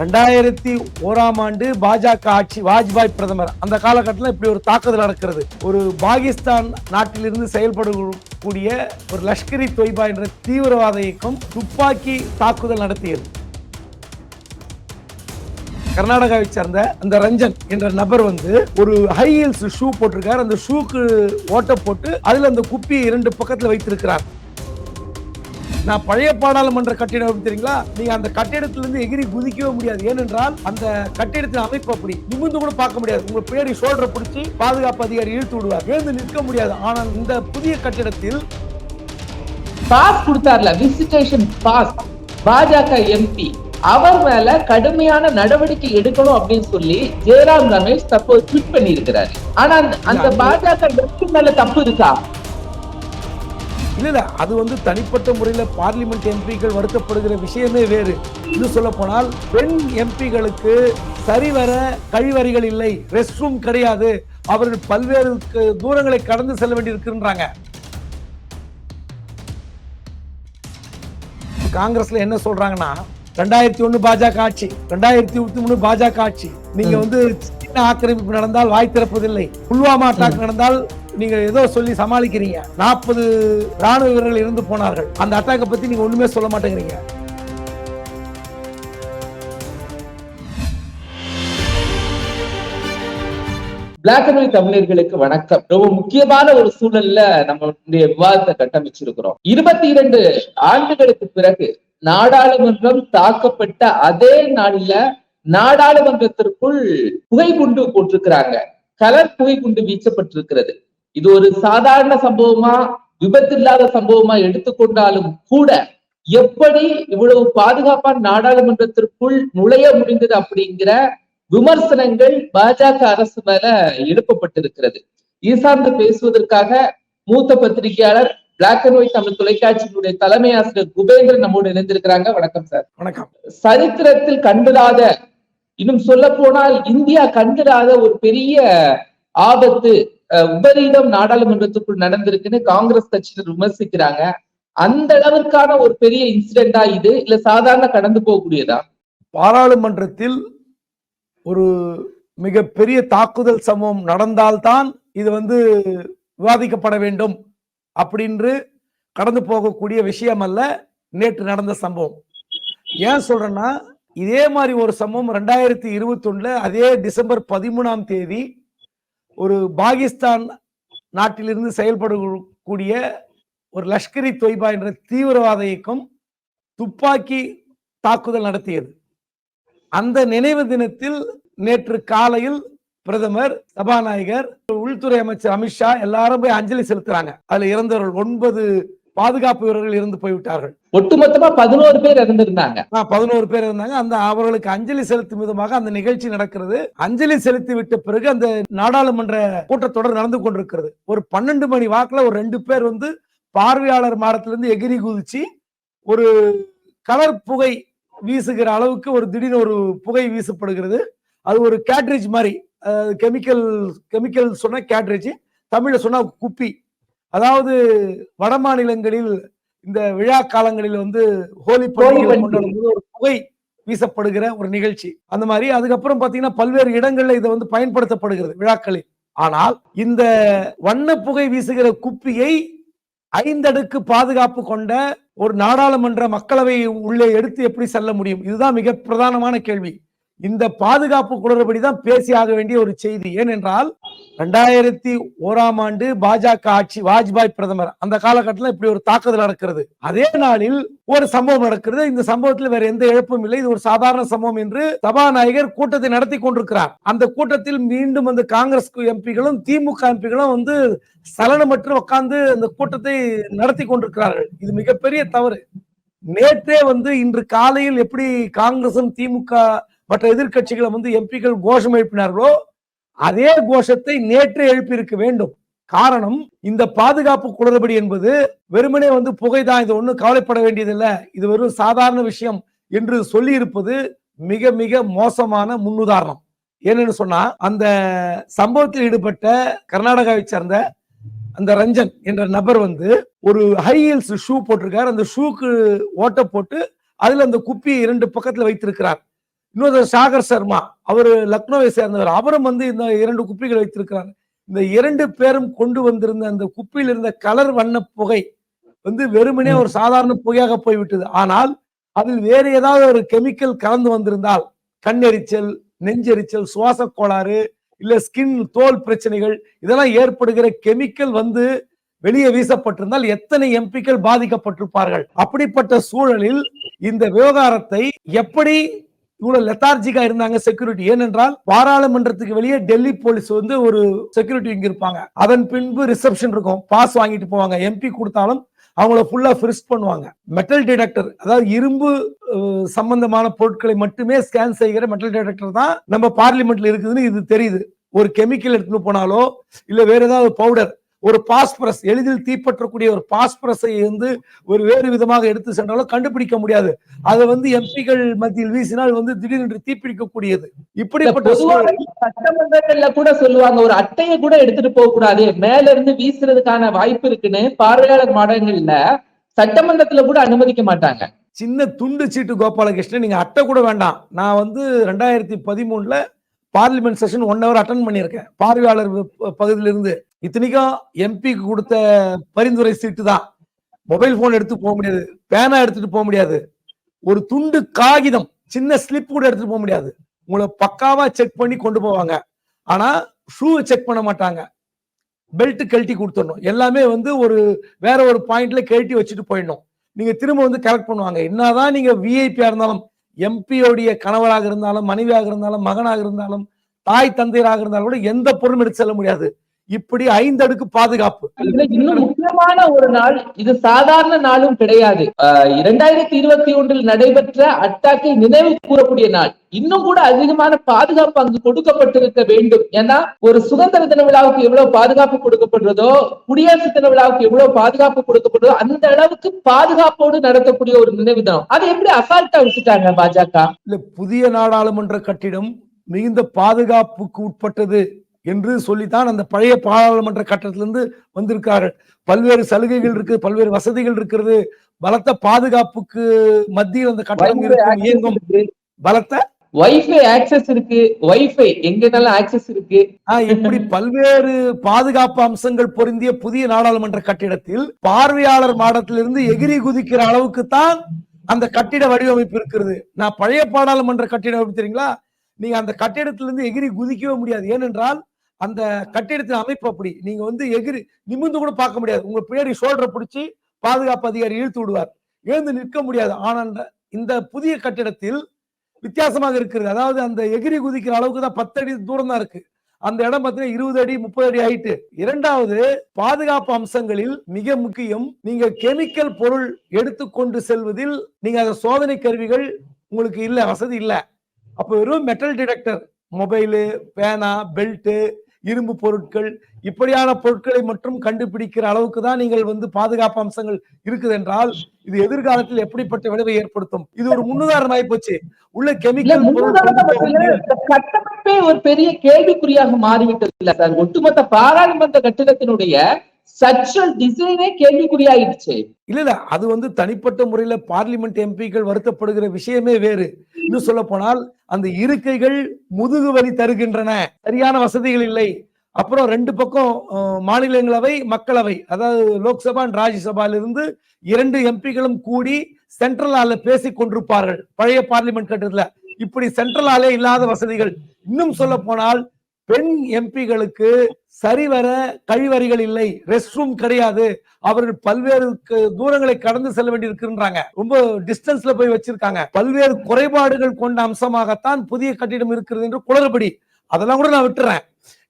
ரெண்டாயிரத்தி ஓராம் ஆண்டு பாஜக ஆட்சி வாஜ்பாய் பிரதமர் அந்த காலகட்டத்தில் இப்படி ஒரு தாக்குதல் நடக்கிறது. ஒரு பாகிஸ்தான் நாட்டிலிருந்து செயல்படக்கூடிய ஒரு லஷ்கரி தொய்பா என்ற தீவிரவாத இயக்கம் துப்பாக்கி தாக்குதல் நடத்தியது. கர்நாடகாவை சேர்ந்த அந்த ரஞ்சன் என்ற நபர் வந்து ஒரு ஹை ஹீல்ஸ் ஷூ போட்டிருக்காரு. அந்த ஷூக்கு ஓட்ட போட்டு அதுல அந்த குப்பியை இரண்டு பக்கத்துல வைத்திருக்கிறார். நான் பழைய பாராளுமன்ற கட்டிடம் தெரியுங்களா? நீங்க அந்த கட்டிடத்திலிருந்து எகிரி குதிக்கவே முடியாது. ஏனென்றால் அந்த கட்டிடத்தின் அமைப்பு அப்படி. நிமிர்ந்து கூட பார்க்க முடியாது. உங்க பின்னாடி ஷோல்டரை பிடிச்சி பாதுகாப்பு அதிகாரி இழுத்து விடுவார். எழுந்து நிற்க முடியாது. ஆனால் இந்த புதிய கட்டிடத்தில் பாஸ் கொடுத்தார்ல. விசிட்டேஷன் பாஸ் பாஜக எம்பி அவர் மேல கடுமையான நடவடிக்கை எடுக்கணும் அப்படின்னு சொல்லி ஜெயராம் ரமேஷ் தற்போது ட்வீட் பண்ணி இருக்கிறாரு ஆனா அந்த- அந்த பாஜக எம்பி மேல தப்பு இருக்கா? இல்ல இல்ல அது வந்து தனிப்பட்ட முறையில் பார்லிமெண்ட் எம்பிக்கள் வருத்தப்படுகிற விஷயமே வேறு. இன்னும் சொல்ல போனால் பெண் எம்பிகளுக்கு சரிவர கழிவறைகள் இல்லை ரெஸ்ட் ரூம் கிடையாது. அவர்கள் பல்வேறு தூரங்களை கடந்து செல்ல வேண்டியிருக்குன்றாங்க. காங்கிரஸ்ல என்ன சொல்றாங்கன்னா ரெண்டாயிரத்தி ஒண்ணு பாஜக ஆட்சி ரெண்டாயிரத்தி இருபத்தி மூணு பாஜக ஆட்சி. நீங்க வந்து சின்ன ஆக்கிரமிப்பு நடந்தால் வாய் திறப்பதில்லை. புல்வாமா அட்டாக் நடந்தால் நீங்க ஏதோ சொல்லி சமாளிக்கிறீங்க. நாற்பது ராணுவ வீரர்கள் இருந்து போனார்கள். அந்த அட்டாக்கை பத்தி நீங்க ஒண்ணுமே சொல்ல மாட்டேங்கிறீங்க. பிளாக் அண்ட் ஒயிட் தமிழர்களுக்கு வணக்கம். ரொம்ப முக்கியமான ஒரு சூழல்ல நம்மளுடைய விவாதத்தை கட்டமைச்சிருக்கிறோம். இருபத்தி இரண்டு ஆண்டுகளுக்கு பிறகு நாடாளுமன்றம் தாக்கப்பட்ட அதே நாளில நாடாளுமன்றத்திற்குள் புகைக்குண்டு போட்டிருக்கிறாங்க. கலர் புகைக்குண்டு வீச்சப்பட்டிருக்கிறது இது ஒரு சாதாரண சம்பவமா விபத்து இல்லாத சம்பவமா எடுத்துக்கொண்டாலும் கூட எப்படி இவ்வளவு பாதுகாப்பான நாடாளுமன்றத்திற்குள் நுழைய முடிந்தது அப்படிங்கிற விமர்சனங்கள் பாஜக அரசு மேல எழுப்பப்பட்டிருக்கிறது. இது சார்ந்து பேசுவதற்காக மூத்த பத்திரிகையாளர் பிளாக் அண்ட் ஒயிட் தமிழ் தொலைக்காட்சியினுடைய தலைமை ஆசிரியர் குபேந்திரன் நம்மோடு இணைந்திருக்கிறாங்க. வணக்கம் சார். வணக்கம். சரித்திரத்தில் கண்டிராத இன்னும் சொல்ல போனால் இந்தியா கண்டிராத ஒரு பெரிய ஆபத்து அஹ், விபரீதம் நாடாளுமன்றத்துக்குள் நடந்திருக்குன்னு காங்கிரஸ் கட்சியினர் விமர்சிக்கிறாங்க. அந்த அளவிற்கான ஒரு பெரிய இன்சிடென்டா இது? இல்ல சாதாரண கடந்து போகக்கூடியதா? பாராளுமன்றத்தில் ஒரு மிகப்பெரிய தாக்குதல் சம்பவம் நடந்தால்தான் இது வந்து விவாதிக்கப்பட வேண்டும் அப்படின்று கடந்து போகக்கூடிய விஷயம் அல்ல நேற்று நடந்த சம்பவம். ஏன் சொல்றேன்னா இதே மாதிரி ஒரு சம்பவம் ரெண்டாயிரத்தி இருபத்தி ஒண்ணுல அதே டிசம்பர் பதிமூணாம் தேதி ஒரு பாகிஸ்தான் நாட்டிலிருந்து செயல்படக்கூடிய ஒரு லஷ்கரி தொய்பா என்ற தீவிரவாத இயக்கம் துப்பாக்கி தாக்குதல் நடத்தியது. அந்த நினைவு தினத்தில் நேற்று காலையில் பிரதமர் சபாநாயகர் உள்துறை அமைச்சர் அமித்ஷா எல்லாரும் போய் அஞ்சலி செலுத்துறாங்க. அதுல இறந்தவர்கள் ஒன்பது பாதுகாப்பு வீரர்கள் இறந்து போய்விட்டார்கள். ஒட்டுமொத்தமா பதினோரு பேர் இறந்திருந்தாங்க. பதினோரு பேர் இருந்தாங்க. அந்த அவர்களுக்கு அஞ்சலி செலுத்தும் விதமாக அந்த நிகழ்ச்சி நடக்கிறது. அஞ்சலி செலுத்தி விட்ட பிறகு அந்த நாடாளுமன்ற கூட்டத்தொடர் நடந்து கொண்டிருக்கிறது. ஒரு பன்னெண்டு மணி வாக்குல ஒரு ரெண்டு பேர் வந்து பார்வையாளர் மாடத்திலிருந்து எகிரி குதிச்சு ஒரு கலர் புகை வீசுகிற அளவுக்கு ஒரு திடீர்னு ஒரு புகை வீசப்படுகிறது. அது ஒரு கேட்ரேஜ் மாதிரி கெமிக்கல் கெமிக்கல் சொன்ன கேட்ரேஜ். தமிழ்ல சொன்னா குப்பி. அதாவது வட மாநிலங்களில் இந்த விழா காலங்களில் வந்து ஹோலி பண்டிகை. ஒரு புகை வீசப்படுகிற ஒரு நிகழ்ச்சி. அந்த மாதிரி அதுக்கப்புறம் பாத்தீங்கன்னா பல்வேறு இடங்கள்ல இதை வந்து பயன்படுத்தப்படுகிறது விழாக்களில். ஆனால் இந்த வண்ண புகை வீசுகிற குப்பியை ஐந்தடுக்கு பாதுகாப்பு கொண்ட ஒரு நாடாளுமன்ற மக்களவை உள்ளே எடுத்து எப்படி செல்ல முடியும்? இதுதான் மிக பிரதானமான கேள்வி. இந்த பாதுகாப்பு குளறுபடி தான் பேசி ஆக வேண்டிய ஒரு செய்தி. ஏனென்றால் ரெண்டாயிரத்தி ஓராம் ஆண்டு பாஜக ஆட்சி வாஜ்பாய் பிரதமர் அந்த காலகட்டத்தில் இப்படி ஒரு தாக்குதல் நடக்கிறது. அதே நாளில் ஒரு சம்பவம் நடக்கிறது. இந்த சம்பவத்தில் வேற எந்த இழப்பும் இல்லை. இது ஒரு சாதாரண சம்பவம் என்று சபாநாயகர் கூட்டத்தை நடத்தி கொண்டிருக்கிறார். அந்த கூட்டத்தில் மீண்டும் அந்த காங்கிரஸ் எம்பிகளும் திமுக எம்பிகளும் வந்து சலனமற்று உட்கார்ந்து அந்த கூட்டத்தை நடத்தி கொண்டிருக்கிறார்கள். இது மிகப்பெரிய தவறு. நேற்றே வந்து இன்று காலையில் எப்படி காங்கிரசும் திமுக மற்ற எதிர்க்கட்சிகளை வந்து எம்பிக்கள் கோஷம் எழுப்பினார்களோ அதே கோஷத்தை நேற்றே எழுப்பியிருக்க வேண்டும். காரணம் இந்த பாதுகாப்பு குளறுபடி என்பது வெறுமனே வந்து புகைதான் இது ஒன்றும் கவலைப்பட வேண்டியதில்லை. இது வெறும் சாதாரண விஷயம் என்று சொல்லி இருப்பது மிக மிக மோசமான முன்னுதாரணம். ஏன்னு சொன்னா அந்த சம்பவத்தில் ஈடுபட்ட கர்நாடகாவை சேர்ந்த அந்த ரஞ்சன் என்ற நபர் வந்து ஒரு ஹை ஹீல்ஸ் ஷூ போட்டிருக்காரு. அந்த ஷூக்கு ஓட்ட போட்டு அதுல அந்த குப்பியை இரண்டு பக்கத்துல வைத்திருக்கிறார். இன்னொரு சாகர் சர்மா அவர் லக்னோவை சேர்ந்தவர். அவரும் வந்து இந்த இரண்டு குப்பிகள் வைத்திருக்கிறார் இந்த இரண்டு பேரும் கொண்டு வந்திருந்த அந்த குப்பியில் இருந்த கலர் வண்ண புகை வந்து வெறுமனே ஒரு சாதாரண புகையாக போய்விட்டது. ஆனால் அதில் வேறு ஏதாவது ஒரு கெமிக்கல் கலந்து வந்திருந்தால் கண்ணெரிச்சல் நெஞ்செரிச்சல் சுவாச கோளாறு இல்ல ஸ்கின் தோல் பிரச்சனைகள் இதெல்லாம் ஏற்படுகிற கெமிக்கல் வந்து வெளியே வீசப்பட்டிருந்தால் எத்தனை எம்பிக்கள் பாதிக்கப்பட்டிருப்பார்கள்? அப்படிப்பட்ட சூழலில் இந்த விவகாரத்தை எப்படி இவ்வளவு லெத்தார்ஜிக்கா இருந்தாங்க செக்யூரிட்டி ஏனென்றால் பாராளுமன்றத்துக்கு வெளியே டெல்லி போலீஸ் வந்து ஒரு செக்யூரிட்டி இங்க இருப்பாங்க. அதன் பின்பு ரிசப்ஷன் இருக்கும். பாஸ் வாங்கிட்டு போவாங்க. எம்பி கொடுத்தாலும் அவங்கள ஃபுல்லா ஃபிரிஸ்ட் பண்ணுவாங்க. மெட்டல் டிடெக்டர் அதாவது இரும்பு சம்பந்தமான பொருட்களை மட்டுமே ஸ்கேன் செய்கிற மெட்டல் டிடெக்டர் தான் நம்ம பார்லிமெண்ட்ல இருக்குதுன்னு இது தெரியுது. ஒரு கெமிக்கல் எடுத்துன்னு போனாலோ இல்ல வேற ஏதாவது பவுடர் ஒரு பாஸ்பரஸ் எளிதில் தீப்பற்றக்கூடிய ஒரு பாஸ்பரஸை வந்து ஒரு வேறு விதமாக எடுத்து சென்றாலும் கண்டுபிடிக்க முடியாது. அதை வந்து எம்பிகள் மத்தியில் வீசினால் வந்து திடீரென்று தீப்பிடிக்கக்கூடியது. இப்படிப்பட்ட சட்டமன்றங்கள்ல கூட சொல்லுவாங்க ஒரு அட்டையை கூட எடுத்துட்டு போக கூடாது. மேல இருந்து வீசுறதுக்கான வாய்ப்பு இருக்குன்னு பார்வையாளர் மாடங்கள்ல சட்டமன்றத்துல கூட அனுமதிக்க மாட்டாங்க. சின்ன துண்டு சீட்டு கோபாலகிருஷ்ணன் நீங்க அட்டை கூட வேண்டாம். நான் வந்து ரெண்டாயிரத்தி பதிமூணுல parliament session one hour attend பண்ணியிருக்கேன். பார்வையாளர் பகுதியிலிருந்து இத்தனைக்கும் எம்பிக்கு கொடுத்த பரிந்துரை சீட்டு தான். மொபைல் போன் எடுத்து போக முடியாது. பேனா எடுத்துட்டு போக முடியாது. ஒரு துண்டு காகிதம் சின்ன ஸ்லிப் கூட எடுத்துட்டு போக முடியாது. உங்களை பக்காவா செக் பண்ணி கொண்டு போவாங்க. ஆனா ஷூ செக் பண்ண மாட்டாங்க. பெல்ட் கழட்டி கொடுத்துடணும். எல்லாமே வந்து ஒரு வேற ஒரு பாயிண்ட்ல கழட்டி வச்சுட்டு போயிடணும். நீங்க திரும்ப வந்து கலெக்ட் பண்ணுவாங்க. என்னதான் நீங்க விஐபியா இருந்தாலும் எம்பியோடைய கணவராக இருந்தாலும் மனைவியாக இருந்தாலும் மகனாக இருந்தாலும் தாய் தந்தையராக இருந்தாலும் கூட எந்த பொருளும் எடுத்து செல்ல முடியாது. இப்படி ஐந்து அடுக்கு பாதுகாப்பு. இன்னும் முக்கியமான ஒரு நாள் இது சாதாரண நாளும் கிடையாது. இரண்டாயிரத்தி இருபத்தி ஒன்றில் நடைபெற்ற அட்டாக்கை நினைவு கூறக்கூடிய நாள். இன்னும் கூட அதிகமான பாதுகாப்பு அங்கு கொடுக்கப்பட்டிருக்க வேண்டும். ஏன்னா ஒரு சுதந்திர தின விழாவுக்கு எவ்வளவு பாதுகாப்பு கொடுக்கப்படுறதோ குடியரசு தின விழாவுக்கு எவ்வளவு பாதுகாப்பு கொடுக்கப்படுதோ அந்த அளவுக்கு பாதுகாப்போடு நடத்தக்கூடிய ஒரு நினைவு தினம் அதை எப்படி அசால்ட்டா விட்டுட்டாங்க பாஜக? இல்ல புதிய நாடாளுமன்ற கட்டிடம் மிகுந்த பாதுகாப்புக்கு உட்பட்டது. என்று சொல்லித்தான் அந்த பழைய பாராளுமன்ற கட்டடத்திலிருந்து வந்திருக்கார்கள் பல்வேறு சலுகைகள் இருக்கு பல்வேறு வசதிகள் இருக்கிறது. பலத்த பாதுகாப்புக்கு மத்தியில் அந்த இருக்கும் இயங்கும். பலத்த? வைஃபை ஆக்சஸ் இருக்கு. வைஃபை எங்கனாலும் ஆக்சஸ் இருக்கு? இப்படி பல்வேறு பாதுகாப்பு அம்சங்கள் பொருந்திய புதிய நாடாளுமன்ற கட்டிடத்தில் பார்வையாளர் மாடத்திலிருந்து எகிரி குதிக்கிற அளவுக்கு தான் அந்த கட்டிட வடிவமைப்பு இருக்கிறது. நான் பழைய பாராளுமன்ற கட்டிடம் எப்படி தெரியுங்களா? நீங்க அந்த கட்டிடத்திலிருந்து எகிரி குதிக்கவே முடியாது. ஏனென்றால் அந்த கட்டிடத்தின் அமைப்பு அப்படி. நீங்க வந்து எகிரி நிமிர்ந்து கூட பார்க்க முடியாது. உங்க பின்னாடி ஷோல்டரை பிடிச்சி பாதுகாப்பு அதிகாரி இழுத்து விடுவார். எழுந்து நிற்க முடியாது. ஆனால் அந்த- இந்த புதிய கட்டிடத்தில் வித்தியாசமாக இருக்கிறது. அதாவது அந்த எகிரி குதிக்கிற அளவுக்கு தான் பத்து அடி தூரம் தான் இருக்கு. அந்த இடம் பார்த்தீங்கன்னா இருபது அடி முப்பது அடி ஆயிட்டு இரண்டாவது பாதுகாப்பு அம்சங்களில் மிக முக்கியம் நீங்க கெமிக்கல் பொருள் எடுத்துக்கொண்டு செல்வதில் நீங்க அந்த சோதனை கருவிகள் உங்களுக்கு இல்லை வசதி இல்லை. அப்போ வெறும் மெட்டல் டிடெக்டர் மொபைலு பேனா பெல்ட்டு இரும்பு பொருட்கள் இப்படியான பொருட்களை மட்டும் கண்டுபிடிக்கிற அளவுக்கு தான் நீங்கள் வந்து பாதுகாப்பு அம்சங்கள் இருக்குது என்றால் இது எதிர்காலத்தில் எப்படிப்பட்ட விளைவை ஏற்படுத்தும்? இது ஒரு முன்னுதாரணம் ஆயிப்போச்சு உள்ள கெமிக்கல் கட்டமைப்பே ஒரு பெரிய கேள்விக்குறியாக மாறிவிட்டது இல்ல சார். ஒட்டுமொத்த பாராளுமன்ற கட்டிடத்தினுடைய சச்சுவல் டிசைனே கேள்விக்குறியாயிடுச்சு. இல்ல இல்ல. அது வந்து தனிப்பட்ட முறையில பார்லிமெண்ட் எம்பிக்கள் வருத்தப்படுகிற விஷயமே வேறு. இன்னும் சொல்ல போனால் அந்த இருக்கைகள் முதுகு வலி தருகின்றன. சரியான வசதிகள் இல்லை. அப்புறம் ரெண்டு பக்கம் மாநிலங்களவை மக்களவை. அதாவது லோக்சபா and ராஜ்யசபால இருந்து இரண்டு எம்பிகளும் கூடி சென்ட்ரல் ஹால்ல பேசிக் கொண்டிருப்பார்கள். பழைய பார்லிமெண்ட் கட்டத்துல இப்படி சென்ட்ரல் ஹாலே இல்லாத வசதிகள். இன்னும் சொல்ல போனால் பெண் எம்பிகளுக்கு சரிவர கழிவறைகள் இல்லை ரெஸ்ட் ரூம் கிடையாது. அவர்கள் பல்வேறு க- தூரங்களை கடந்து செல்ல வேண்டி இருக்குன்றாங்க ரொம்ப டிஸ்டன்ஸ்ல போய் வச்சிருக்காங்க. பல்வேறு குறைபாடுகள் கொண்ட அம்சமாகத்தான் புதிய கட்டிடம் இருக்கிறது என்று குளறுபடி. அதெல்லாம் கூட நான் விட்டுறேன்.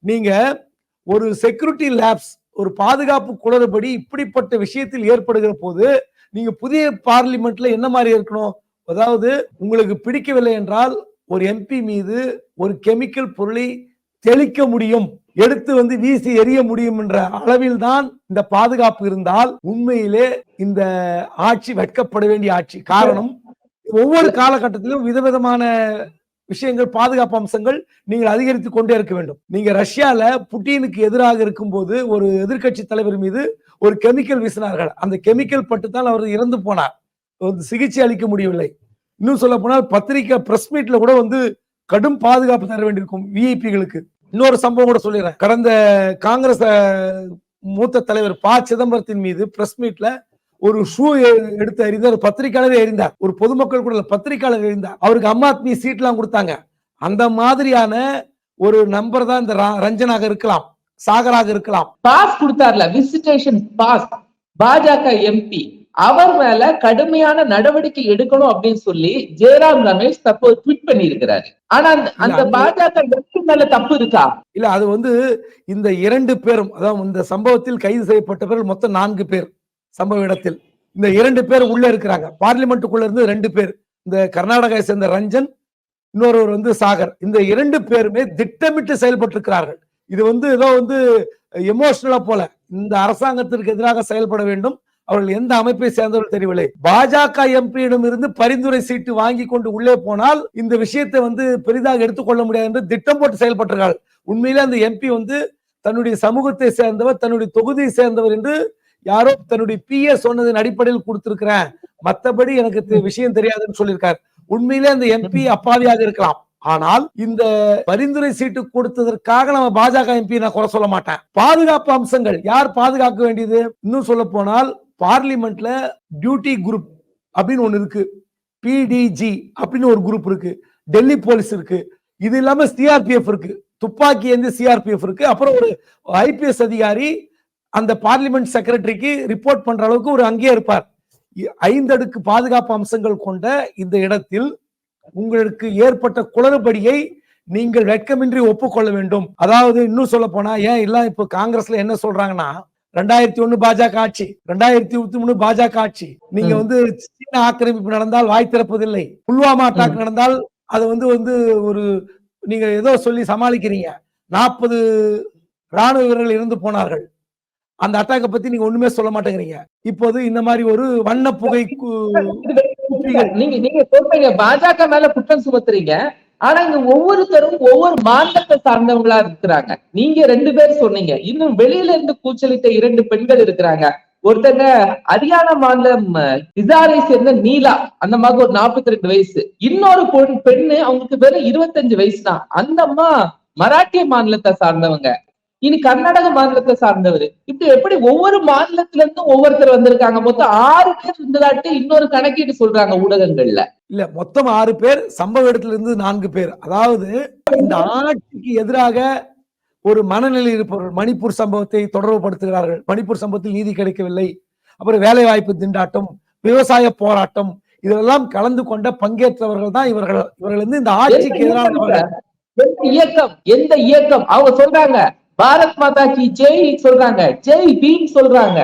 நீங்க ஒரு செக்யூரிட்டி லேப்ஸ் ஒரு பாதுகாப்பு குளறுபடி இப்படிப்பட்ட விஷயத்தில் ஏற்படுகிற போது நீங்க புதிய பார்லிமெண்ட்ல என்ன மாதிரி இருக்கணும்? அதாவது உங்களுக்கு பிடிக்கவில்லை என்றால் ஒரு எம்பி மீது ஒரு கெமிக்கல் பொருளை தெளிக்க முடியும் எடுத்து வந்து வீசி எறிய முடியும் என்ற அளவில் தான் இந்த பாதுகாப்பு இருந்தால் உண்மையிலே இந்த ஆட்சி வெட்கப்பட வேண்டிய ஆட்சி. காரணம் ஒவ்வொரு காலகட்டத்திலும் விதவிதமான விஷயங்கள் பாதுகாப்பு அம்சங்கள் நீங்கள் அதிகரித்து கொண்டே இருக்க வேண்டும். நீங்க ரஷ்யால புட்டினுக்கு எதிராக இருக்கும்போது ஒரு எதிர்க்கட்சி தலைவர் மீது ஒரு கெமிக்கல் வீசினார்கள். அந்த கெமிக்கல் பட்டு தான் அவர் இறந்து போனார். சிகிச்சை அளிக்க முடியவில்லை. இன்னும் சொல்ல போனால் பத்திரிகை பிரஸ் மீட்ல கூட வந்து கடும் பாதுகாப்பு தர வேண்டியிருக்கும் விஐபிகளுக்கு இன்னொரு சம்பவம் கூட சொல்லிடுறேன். கடந்த காங்கிரஸ் மூத்த தலைவர் ப சிதம்பரத்தின் மீது பிரஸ் மீட்ல ஒரு ஷூ எடுத்து எறிந்தார் ஒரு பத்திரிக்கையாளர் எறிந்தார். ஒரு பொதுமக்கள் கூட இல்ல, பத்திரிக்கையாளர் எறிந்தார். அவருக்கு அம்மா ஆத்மி சீட்லாம் கொடுத்தாங்க. அந்த மாதிரியான ஒரு நம்பர் தான் இந்த ரஞ்சனாக இருக்கலாம் சாகராக இருக்கலாம். பாஸ் கொடுத்தார்ல விசிட்டேஷன் பாஸ் பாஜக எம்பி அவர் மேல கடுமையான நடவடிக்கை எடுக்கணும் அப்படின்னு சொல்லி ஜெயராம் ரமேஷ் தற்போது ட்வீட் பண்ணி இருக்கிறாரு ஆனா அந்த- பாஜக மேல தப்பு இருக்கா? இல்ல அது வந்து இந்த இரண்டு பேரும் அதாவது இந்த சம்பவத்தில் கைது செய்யப்பட்டவர்கள் மொத்தம் நான்கு பேர் சம்பவ இடத்தில். இந்த இரண்டு பேர் உள்ள இருக்கிறாங்க. பார்லிமெண்ட்டுக்குள்ள இருந்து ரெண்டு பேர். இந்த கர்நாடகாவை சேர்ந்த ரஞ்சன் இன்னொருவர் வந்து சாகர். இந்த இரண்டு பேருமே திட்டமிட்டு செயல்பட்டிருக்கிறார்கள். இது வந்து ஏதோ வந்து எமோஷனலா போல. இந்த அரசாங்கத்திற்கு எதிராக செயல்பட வேண்டும். அவர்கள் எந்த அமைப்பை சேர்ந்தவர்கள் தெரியவில்லை. பாஜக எம்பியிடம் இருந்து பரிந்துரை சீட்டு வாங்கி கொண்டு உள்ளே போனால் இந்த விஷயத்தை வந்து பெரிதாக எடுத்துக்கொள்ள முடியாது என்று திட்டம் போட்டு செயல்பட்டிருக்கிறார்கள். உண்மையிலே அந்த எம்பி வந்து தன்னுடைய சமூகத்தை சேர்ந்தவர் தன்னுடைய தொகுதியை சேர்ந்தவர் என்று யாரோ தன்னுடைய பிஏ சொன்னதன் அடிப்படையில் கொடுத்திருக்கிறேன். மத்தபடி எனக்கு தெ- விஷயம் தெரியாதுன்னு சொல்லியிருக்கார். உண்மையிலே அந்த எம்பி அப்பாவியாக இருக்கலாம். ஆனால் இந்த பரிந்துரை சீட்டு கொடுத்ததற்காக நம்ம பாஜக எம்பி நான் குறை சொல்ல மாட்டேன். பாதுகாப்பு அம்சங்கள் யார் பாதுகாக்க வேண்டியது? இன்னும் சொல்ல போனால் பார்லிமெண்ட்ல டியூட்டி குரூப் அப்படின்னு ஒன்று இருக்கு. பிடிஜி அப்படின்னு ஒரு குரூப் இருக்கு. டெல்லி போலீஸ் இருக்கு. இது இல்லாம சிஆர்பிஎஃப் இருக்கு. துப்பாக்கி ஏந்தி சிஆர்பிஎஃப் இருக்கு. அப்புறம் ஒரு ஐபிஎஸ் அதிகாரி அந்த பார்லிமெண்ட் செக்ரட்டரிக்கு ரிப்போர்ட் பண்ற அளவுக்கு ஒரு அங்கேயே இருப்பார். இ- ஐந்தடுக்கு பாதுகாப்பு அம்சங்கள் கொண்ட இந்த இடத்தில் உங்களுக்கு ஏற்பட்ட குளறுபடியை நீங்கள் வெட்கமின்றி ஒப்புக்கொள்ள வேண்டும். அதாவது இன்னும் சொல்ல போனா ஏன் எல்லாம் இப்போ காங்கிரஸ்ல என்ன சொல்றாங்கன்னா ரெண்டாயிரத்தி ஒண்ணு பாஜக ஆட்சி. ரெண்டாயிரத்தி இருபத்தி மூணு பாஜக ஆட்சி. நீங்க. வந்து சீன ஆக்கிரமிப்பு நடந்தால் வாய் திறப்பதில்லை. புல்வாமா அட்டாக் நடந்தால் அது வந்து வந்து ஒரு நீங்க ஏதோ சொல்லி சமாளிக்கிறீங்க. நாற்பது ராணுவ வீரர்கள் இறந்து போனார்கள். அந்த அட்டாக்கை பத்தி நீங்க ஒண்ணுமே சொல்ல மாட்டேங்கிறீங்க. இப்போது இந்த மாதிரி ஒரு வண்ண புகை நீங்க நீங்க சொல்றீங்க பாஜக மேல குற்றம் சுமத்துறீங்க. ஆனா இங்க ஒவ்வொருத்தரும் ஒவ்வொரு மாநிலத்தை சார்ந்தவங்களா இருக்கிறாங்க. நீங்க ரெண்டு பேர் சொன்னீங்க. இன்னும் வெளியில இருந்து கூச்சலிட்ட இரண்டு பெண்கள் இருக்கிறாங்க. ஒருத்தங்க ஹரியானா மாநிலம் இசாரை சேர்ந்த நீலா அந்த மாதிரி ஒரு 42 ரெண்டு வயசு. இன்னொரு பொண் பெண்ணு அவங்களுக்கு வெறும் இருபத்தஞ்சு வயசு தான் அந்த அம்மா மராட்டிய மாநிலத்தை சார்ந்தவங்க. இனி கர்நாடக மாநிலத்தை சார்ந்தவர். இப்படி எப்படி ஒவ்வொரு மாநிலத்துல இருந்தும் ஒவ்வொருத்தர் வந்திருக்காங்க? மொத்தம் ஆறு பேர் இருந்ததாட்டு இன்னொரு கணக்கீடு சொல்றாங்க ஊடகங்கள்ல. இல்ல மொத்தம் ஆறு பேர் சம்பவ இடத்துல இருந்து நான்கு பேர். அதாவது இந்த ஆட்சிக்கு எதிராக ஒரு மனநிலை இருப்பவர்கள் மணிப்பூர் சம்பவத்தை தொடர்புபடுத்துகிறார்கள். மணிப்பூர் சம்பவத்தில் நீதி கிடைக்கவில்லை. அப்புறம் வேலை வாய்ப்பு திண்டாட்டம் விவசாய போராட்டம் இதெல்லாம் கலந்து கொண்ட பங்கேற்றவர்கள் தான் இவர்கள். இவர்கள் வந்து இந்த ஆட்சிக்கு எந்த இயக்கம்? எந்த இயக்கம்? அவங்க சொல்றாங்க பாரத் மாதா கி ஜெய் சொல்றாங்க. ஜெய் பீம் சொல்றாங்க.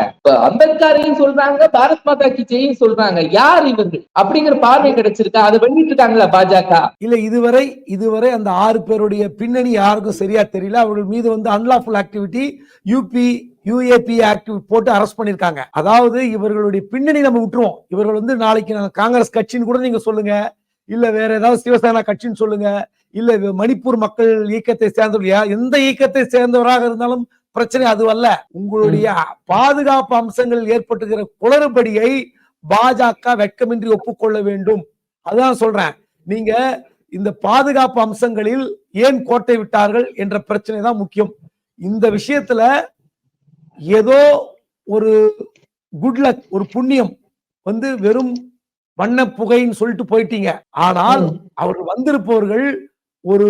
அம்பேத்கரையும் சொல்றாங்க பாரத் மாதா கி ஜெயும் சொல்றாங்க. யார் இவர்கள் அப்படிங்கிற பார்வை கிடைச்சிருக்கா? அதை வெளியிட்டு இருக்காங்களா பாஜக? இல்ல இதுவரை இதுவரை அந்த ஆறு பேருடைய பின்னணி யாருக்கும் சரியா தெரியல. அவர்கள் மீது வந்து unlawful activity UP UAP activity போட்டு அரெஸ்ட் பண்ணிருக்காங்க அதாவது இவர்களுடைய பின்னணி நம்ம விட்டுருவோம். இவர்கள் வந்து நாளைக்கு காங்கிரஸ் கட்சின்னு கூட நீங்க சொல்லுங்க. இல்ல வேற ஏதாவது சிவசேனா கட்சின்னு சொல்லுங்க. இல்ல மணிப்பூர் மக்கள் இயக்கத்தை சேர்ந்தவர்களா எந்த இயக்கத்தை சேர்ந்தவராக இருந்தாலும் பிரச்சனை அது அல்ல. உங்களுடைய பாதுகாப்பு அம்சங்களில் ஏற்பட்டுகிற குளறுபடியை பாஜக வெட்கமின்றி ஒப்புக்கொள்ள வேண்டும். அதான் சொல்றேன். நீங்க இந்த பாதுகாப்பு அம்சங்களில் ஏன் கோட்டை விட்டார்கள் என்ற பிரச்சனை தான் முக்கியம். இந்த விஷயத்துல ஏதோ ஒரு குட் லக் ஒரு புண்ணியம் வந்து வெறும் வண்ண புகைன்னு சொல்லிட்டு போயிட்டீங்க. ஆனால் ம். அவர்கள் வந்திருப்பவர்கள் ஒரு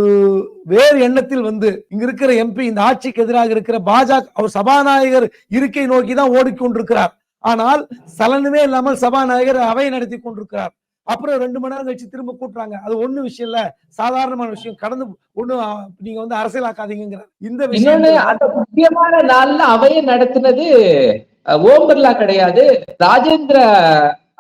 வேறு எண்ணத்தில் வந்து இங்க இருக்கிற எம்பி இந்த ஆட்சிக்கு எதிராக இருக்கிற பாஜக அவர் சபாநாயகர் இருக்கை நோக்கி தான் ஓடிக்கொண்டிருக்கிறார். ஆனால் சலனமே இல்லாமல் சபாநாயகர் அவை நடத்தி கொண்டிருக்கிறார். அப்புறம் ரெண்டு மணி நேரம் கழிச்சு திரும்ப கூட்டுறாங்க. அது ஒண்ணு விஷயம் இல்ல. சாதாரணமான விஷயம். கடந்து ஒண்ணு நீங்க வந்து அரசியலாக்காதீங்கிற இந்த விஷயம் அந்த முக்கியமான நாள்ல அவையை நடத்தினது ஓம் பிர்லா கிடையாது. ராஜேந்திர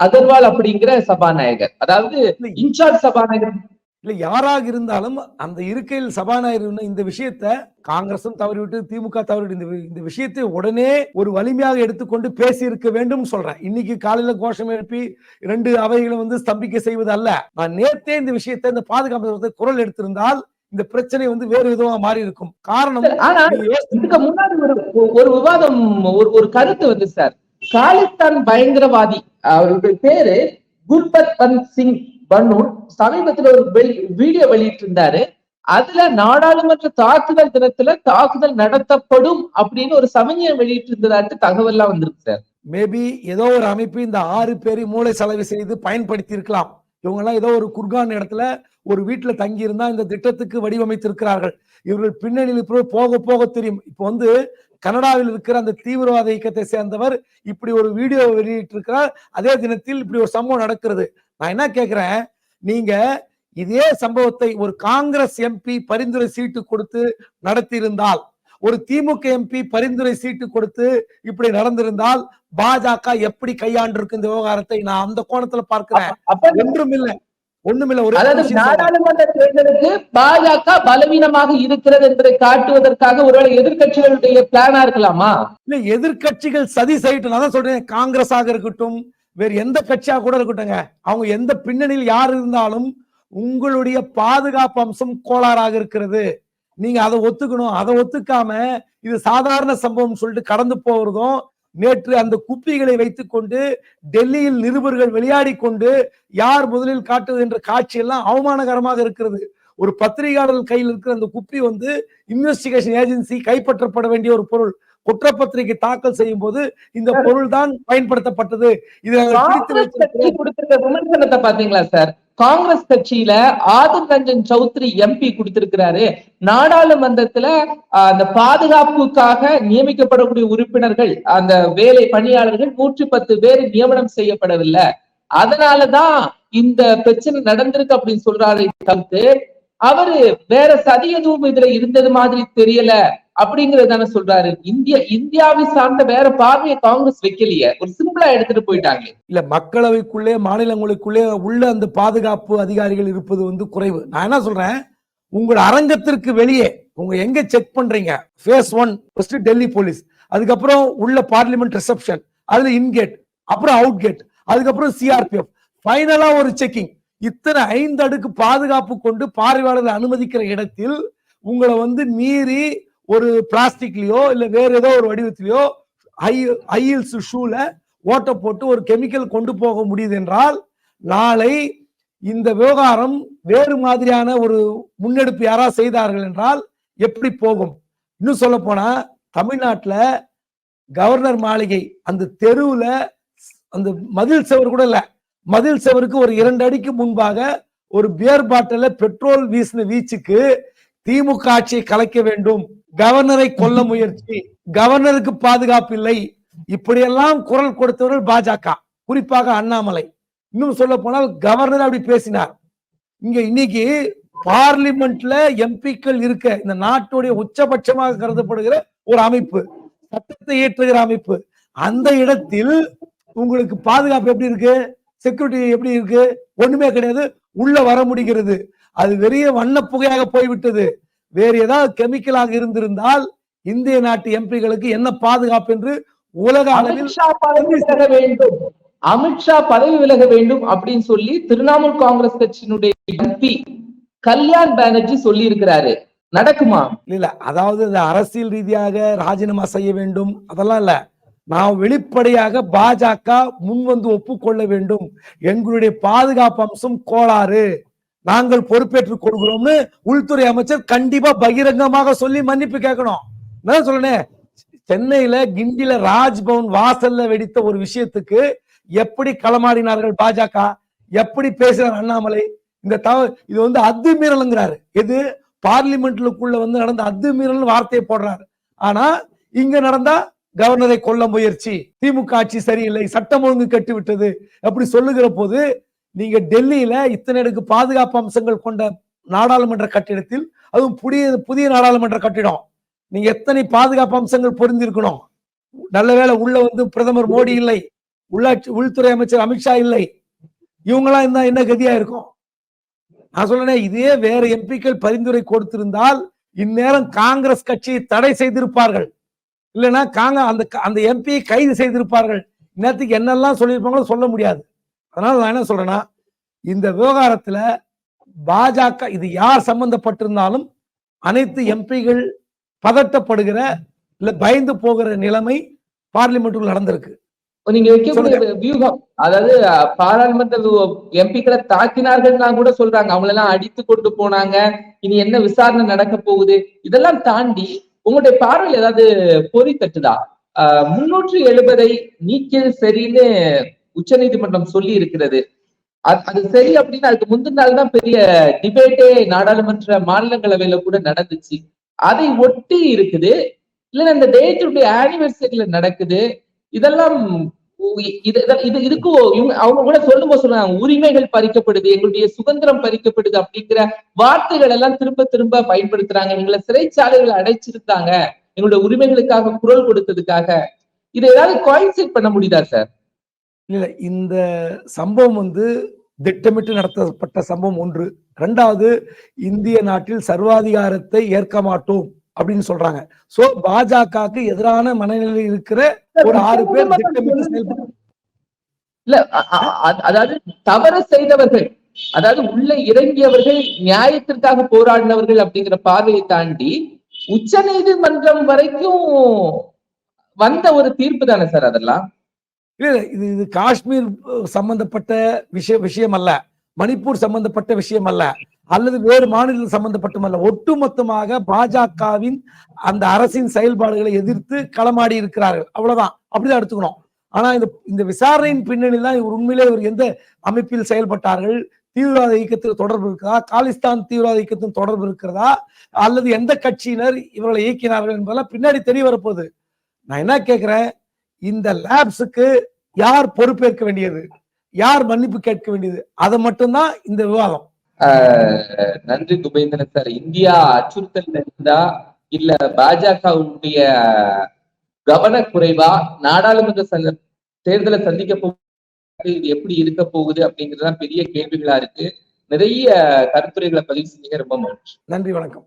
அகர்வால் அப்படிங்கிற சபாநாயகர். அதாவது இன்சார்ஜ் சபாநாயகர் இல்ல யாராக இருந்தாலும் அந்த இருக்கையில் சபாநாயகர் இந்த விஷயத்த காங்கிரசும் தவறிவிட்டு திமுக தவறிவிட்டு இந்த இந்த விஷயத்தை உடனே ஒரு வலிமையாக எடுத்துக்கொண்டு பேசி இருக்க வேண்டும் சொல்றேன். இன்னைக்கு காலையில கோஷம் எழுப்பி ரெண்டு அவைகளை வந்து ஸ்தம்பிக்க செய்வது அல்ல. நான் நேத்தே இந்த விஷயத்தை இந்த பாதுகாப்பு குரல் எடுத்திருந்தால் இந்த பிரச்சனை வந்து வேறு விதமா மாறி இருக்கும் காரணம் இதுக்கு முன்னாடி ஒரு ஒரு விவாதம் ஒரு ஒரு கருத்து வந்து சார். காலிஸ்தான் பயங்கரவாதி அவருடைய பேரு குல்பத் பந்த் சிங் பன்னூன் சமீபத்துல ஒரு வெளி- வீடியோ வெளியிட்டிருந்தாரு. அதுல நாடாளுமன்ற தாக்குதல் தினத்துல தாக்குதல் நடத்தப்படும் அப்படின்னு ஒரு சமயம் தகவல் தகவல்லாம் வந்திருக்கு சார். மேபி ஏதோ ஒரு அமைப்பு இந்த ஆறு பேரை மூளை செலவு செய்து பயன்படுத்தி இருக்கலாம் இவங்கெல்லாம் ஏதோ ஒரு குர்கான் இடத்துல ஒரு வீட்டில் தங்கியிருந்தா இந்த திட்டத்துக்கு வடிவமைத்திருக்கிறார்கள். இவர்கள் பின்னணியில் போக போக தெரியும். இப்போ வந்து கனடாவில் இருக்கிற அந்த தீவிரவாத இயக்கத்தை சேர்ந்தவர் இப்படி ஒரு வீடியோ வெளியிட்டிருக்கிறார். அதே தினத்தில் இப்படி ஒரு சம்பவம் நடக்கிறது. நான் என்ன கேட்குறேன் நீங்க இதே சம்பவத்தை ஒரு காங்கிரஸ் எம்பி பரிந்துரை சீட்டு கொடுத்து நடத்தியிருந்தால் ஒரு திமுக எம்பி பரிந்துரை சீட்டு கொடுத்து இப்படி நடந்திருந்தால் பாஜக எப்படி கையாண்டிருக்கு இந்த விவகாரத்தை நான் அந்த கோணத்துல பார்க்கிறேன். ஒன்றும் இல்ல ஒண்ணுமில்ல ஒரு அதாவது. நாடாளுமன்ற தேர்தலுக்கு பாஜக பலவீனமாக இருக்கிறது என்பதை காட்டுவதற்காக ஒருவேளை எதிர்க்கட்சிகளுடைய பிளானா இருக்கலாமா? இல்ல எதிர்க்கட்சிகள் சதி செய்யட்டும். நான் தான் சொல்றேன். காங்கிரஸாக இருக்கட்டும் வேறு எந்த கட்சியா கூட இருக்கட்டும்ங்க. அவங்க எந்த பின்னணியில் யார் இருந்தாலும் உங்களுடைய பாதுகாப்பு அம்சம் கோளாறாக இருக்கிறது. நீங்க அதை ஒத்துக்கணும் அதை ஒத்துக்காம இது சாதாரண சம்பவம் சொல்லிட்டு கடந்து போகிறதும் நேற்று அந்த குப்பிகளை வைத்துக் கொண்டு டெல்லியில் நிருபர்கள் விளையாடி கொண்டு யார் முதலில் காட்டுவது என்ற காட்சி எல்லாம் அவமானகரமாக இருக்கிறது. ஒரு பத்திரிகையாளர் கையில் இருக்கிற அந்த குப்பி வந்து இன்வெஸ்டிகேஷன் ஏஜென்சி கைப்பற்றப்பட வேண்டிய ஒரு பொருள். குற்றப்பத்திரிகை தாக்கல் செய்யும் போது இந்த பொருள் தான் பயன்படுத்தப்பட்டது. இதை விமர்சனத்தை பாத்தீங்களா சார்? காங்கிரஸ் கட்சியில ஆதிர் ரஞ்சன் சௌத்ரி எம்பி கொடுத்திருக்கிறாரு. நாடாளுமன்றத்துல அந்த பாதுகாப்புக்காக நியமிக்கப்படக்கூடிய உறுப்பினர்கள் அந்த வேலை பணியாளர்கள் நூற்றி பத்து பேர் நியமனம் செய்யப்படவில்லை. அதனாலதான் இந்த பிரச்சனை நடந்திருக்கு அப்படின்னு சொல்றாரு தவிர்த்து அவரு வேற சதி எதுவும் இதுல இருந்தது மாதிரி தெரியல. அப்படிங்கறத தானே சொல்றாரு. இந்தியா இந்தியாவை சார்ந்த வேற பார்வையை காங்கிரஸ் வைக்கலையே. ஒரு சிம்பிளா எடுத்துட்டு போயிட்டாங்க இல்ல மக்களவைக்குள்ளே மாநிலங்களுக்குள்ளே உள்ள அந்த பாதுகாப்பு அதிகாரிகள் இருப்பது வந்து குறைவு. நான் என்ன சொல்றேன்? உங்களோட அரங்கத்திற்கு வெளியே உங்க எங்க செக் பண்றீங்க? Phase one first Delhi police அதுக்கப்புறம் உள்ள பார்லிமெண்ட் ரிசப்ஷன் அதுல இன்கேட் அப்புறம் அவுட் கேட் அதுக்கப்புறம் சிஆர்பிஎஃப் ஃபைனலா ஒரு செக்கிங் இத்தனை ஐந்து அடுக்கு பாதுகாப்பு கொண்டு பார்வையாளர்கள் அனுமதிக்கிற இடத்தில் உங்களை வந்து மீறி ஒரு பிளாஸ்டிக்லயோ இல்ல வேற ஏதோ ஒரு வடிவத்திலயோ ஹை ஹைல்ஸ் ஷூல ஓட்ட போட்டு ஒரு கெமிக்கல் கொண்டு போக முடியுது என்றால் நாளை இந்த விவகாரம் வேறு மாதிரியான ஒரு முன்னெடுப்பு யாராவது செய்தார்கள் என்றால் எப்படி போகும்? இன்னும் சொல்ல போனா தமிழ்நாட்டில் கவர்னர் மாளிகை அந்த தெருவில் அந்த மதில் செவர் கூட இல்லை. மதில் செவருக்கு ஒரு இரண்டு அடிக்கு முன்பாக ஒரு பியர் பாட்டில பெட்ரோல் வீசின வீச்சுக்கு திமுக ஆட்சியை கலைக்க வேண்டும். கவர்னரை கொல்ல முயற்சி கவர்னருக்கு பாதுகாப்பு இல்லை. இப்படியெல்லாம் குரல் கொடுத்தவர்கள் பாஜக குறிப்பாக அண்ணாமலை. இன்னும் சொல்ல போனால் கவர்னர் அப்படி பேசினார். இங்க இன்னைக்கு பார்லிமெண்ட்ல எம்பிக்கள் இருக்க இந்த நாட்டுடைய உச்சபட்சமாக கருதப்படுகிற ஒரு அமைப்பு சட்டத்தை இயற்றுகிற அமைப்பு. அந்த இடத்தில் உங்களுக்கு பாதுகாப்பு எப்படி இருக்கு? செக்யூரிட்டி எப்படி இருக்கு? ஒண்ணுமே கிடையாது. உள்ள வர முடிகிறது. அது வெறிய வண்ண புகையாக போய்விட்டது. வேறு ஏதாவது கெமிக்கலாக இருந்திருந்தால் இந்திய நாட்டு எம்பிகளுக்கு என்ன பாதுகாப்பு என்று உலக அளவில் வேண்டும். அமித்ஷா பதவி விலக வேண்டும் அப்படின்னு சொல்லி திரிணாமுல் காங்கிரஸ் கட்சியினுடைய எம்பி கல்யாண் பானர்ஜி சொல்லி இருக்கிறாரு நடக்குமா? இல்ல அதாவது இந்த அரசியல் ரீதியாக ராஜினாமா செய்ய வேண்டும். அதெல்லாம் இல்ல. நான் வெளிப்படையாக பாஜக முன் வந்து ஒப்புக்கொள்ள வேண்டும். எங்களுடைய பாதுகாப்பு அம்சம் கோளாறு. நாங்கள் பொறுப்பேற்றுக் கொள்கிறோம்னு உள்துறை அமைச்சர் கண்டிப்பா பகிரங்கமாக சொல்லி மன்னிப்பு கேட்கணும். நான் சொல்றேன் சென்னையில கிண்டில ராஜ்பவன் வாசல்ல வெடித்த ஒரு விஷயத்துக்கு எப்படி களமாடினார்கள் பாஜக? எப்படி பேசினார் அண்ணாமலை? இந்த தவ இது வந்து அத்துமீறலுங்கிறாரு. எது? பார்லிமெண்ட்லுக்குள்ள வந்து நடந்த அத்துமீறல் வார்த்தையை போடுறாரு. ஆனா இங்க நடந்தா கவர்னரை கொல்ல முயற்சி. திமுக ஆட்சி சரியில்லை சட்டம் ஒழுங்கு கெட்டு விட்டது அப்படி சொல்லுகிற போது நீங்க டெல்லியில இத்தனை அடுக்கு பாதுகாப்பு அம்சங்கள் கொண்ட நாடாளுமன்ற கட்டிடத்தில் அதுவும் புதிய புதிய நாடாளுமன்ற கட்டிடம். நீங்க எத்தனை பாதுகாப்பு அம்சங்கள் பொருந்திருக்கணும் நல்ல வேளை உள்ள வந்து பிரதமர் மோடி இல்லை உள்ளாட்சி உள்துறை அமைச்சர் அமித்ஷா இல்லை. இவங்களாம் இருந்தா என்ன கதியா இருக்கும்? நான் சொல்றேன் இதே வேற எம்பிக்கள் பரிந்துரை கொடுத்திருந்தால் இந்நேரம் காங்கிரஸ் கட்சியை தடை செய்திருப்பார்கள். இல்லைன்னா காங்க அந்த அந்த எம்பியை கைது செய்திருப்பார்கள். இந்நேரத்துக்கு என்னெல்லாம் சொல்லியிருப்பாங்களோ சொல்ல முடியாது. அதனால நான் என்ன சொல்றேன்னா இந்த விவகாரத்துல பாஜக இது யார் சம்பந்தப்பட்டிருந்தாலும் அனைத்து எம்பிகள் பதட்டப்படுகிற இல்ல பயந்து போகிற நிலைமை பார்லிமெண்ட்டுக்குள்ள நடந்திருக்கு. நீங்க வைக்கக்கூடிய வியூகம் அதாவது பாராளுமன்ற எம்பிக்களை தாக்கினார்கள்னா கூட சொல்றாங்க. அவங்கள எல்லாம் அடித்து கொண்டு போனாங்க. இனி என்ன விசாரணை நடக்க போகுது? இதெல்லாம் தாண்டி உங்களுடைய பார்வையில் ஏதாவது பொறி தட்டுதா? முன்னூற்றி எழுபதை நீக்கியது சரின்னு உச்சநீதிமன்றம் சொல்லி இருக்கிறது அது அது சரி அப்படின்னு அதுக்கு முந்தின நாள் தான் பெரிய டிபேட்டே நாடாளுமன்ற மாநிலங்களவையில கூட நடந்துச்சு. அதை ஒட்டி இருக்குது. இல்லைன்னா இந்த டேட்டுடைய ஆனிவர்சரியில நடக்குது. இதெல்லாம் இது இதுக்கு இதுக்கும் அவங்க கூட சொல்லும்போது சொல்றாங்க உரிமைகள் பறிக்கப்படுது எங்களுடைய சுதந்திரம் பறிக்கப்படுது அப்படிங்கிற வார்த்தைகள் எல்லாம் திரும்ப திரும்ப பயன்படுத்துறாங்க. எங்களை சிறைச்சாலைகளை அடைச்சிருந்தாங்க எங்களுடைய உரிமைகளுக்காக குரல் கொடுத்ததுக்காக. இதை ஏதாவது காயின்சைட் பண்ண முடியுதா சார் இல்ல இந்த சம்பவம் வந்து திட்டமிட்டு நடத்தப்பட்ட சம்பவம் ஒன்று. ரெண்டாவது இந்திய நாட்டில் சர்வாதிகாரத்தை ஏற்க மாட்டோம் அப்படின்னு சொல்றாங்க. சோ பாஜகவுக்கு எதிரான மனநிலையில் இருக்கிற ஒரு ஆறு பேர் திட்டமிட்டு செயல்பட்டு இல்ல அதாவது தவறு செய்தவர்கள் அதாவது உள்ள இறங்கியவர்கள் நியாயத்திற்காக போராடினவர்கள் அப்படிங்கிற பார்வையை தாண்டி உச்ச நீதிமன்றம் வரைக்கும் வந்த ஒரு தீர்ப்பு தானே சார் அதெல்லாம்? இல்லை இது இது காஷ்மீர் சம்பந்தப்பட்ட விஷய விஷயம் அல்ல மணிப்பூர் சம்பந்தப்பட்ட விஷயம் அல்ல அல்லது வேறு மாநிலம் சம்பந்தப்பட்டும் அல்ல ஒட்டுமொத்தமாக பாஜகவின் அந்த அரசின் செயல்பாடுகளை எதிர்த்து களமாடி இருக்கிறார்கள். அவ்வளவுதான். அப்படிதான் எடுத்துக்கணும். ஆனா இந்த இந்த விசாரணையின் பின்னணியில் தான் இவர் உண்மையிலே இவர் எந்த அமைப்பில் செயல்பட்டார்கள்? தீவிரவாத இயக்கத்தில் தொடர்பு இருக்கிறதா காலிஸ்தான் தீவிரவாத இயக்கத்தின் தொடர்பு இருக்கிறதா? அல்லது எந்த கட்சியினர் இவர்களை இயக்கினார்கள் என்பதெல்லாம் பின்னாடி தெரிய வரப்போகுது. நான் என்ன கேட்கிறேன் இந்த லேப்ஸுக்கு யார் பொறுப்பேற்க வேண்டியது? யார் மன்னிப்பு கேட்க வேண்டியது? அதை மட்டும்தான் இந்த விவாதம். நன்றி குபேந்திரன் சார். இந்தியா அச்சுறுத்தல் இருந்தா இல்ல பாஜகவுடைய கவனக்குறைவா நாடாளுமன்ற சந்த- தேர்தலை சந்திக்க போகுது இது எப்படி இருக்க போகுது அப்படிங்கறதுதான் பெரிய கேள்விகளா இருக்கு. நிறைய கருத்துரைகளை பதிவு செஞ்சீங்க ரொம்ப மகிழ்ச்சி. நன்றி வணக்கம்.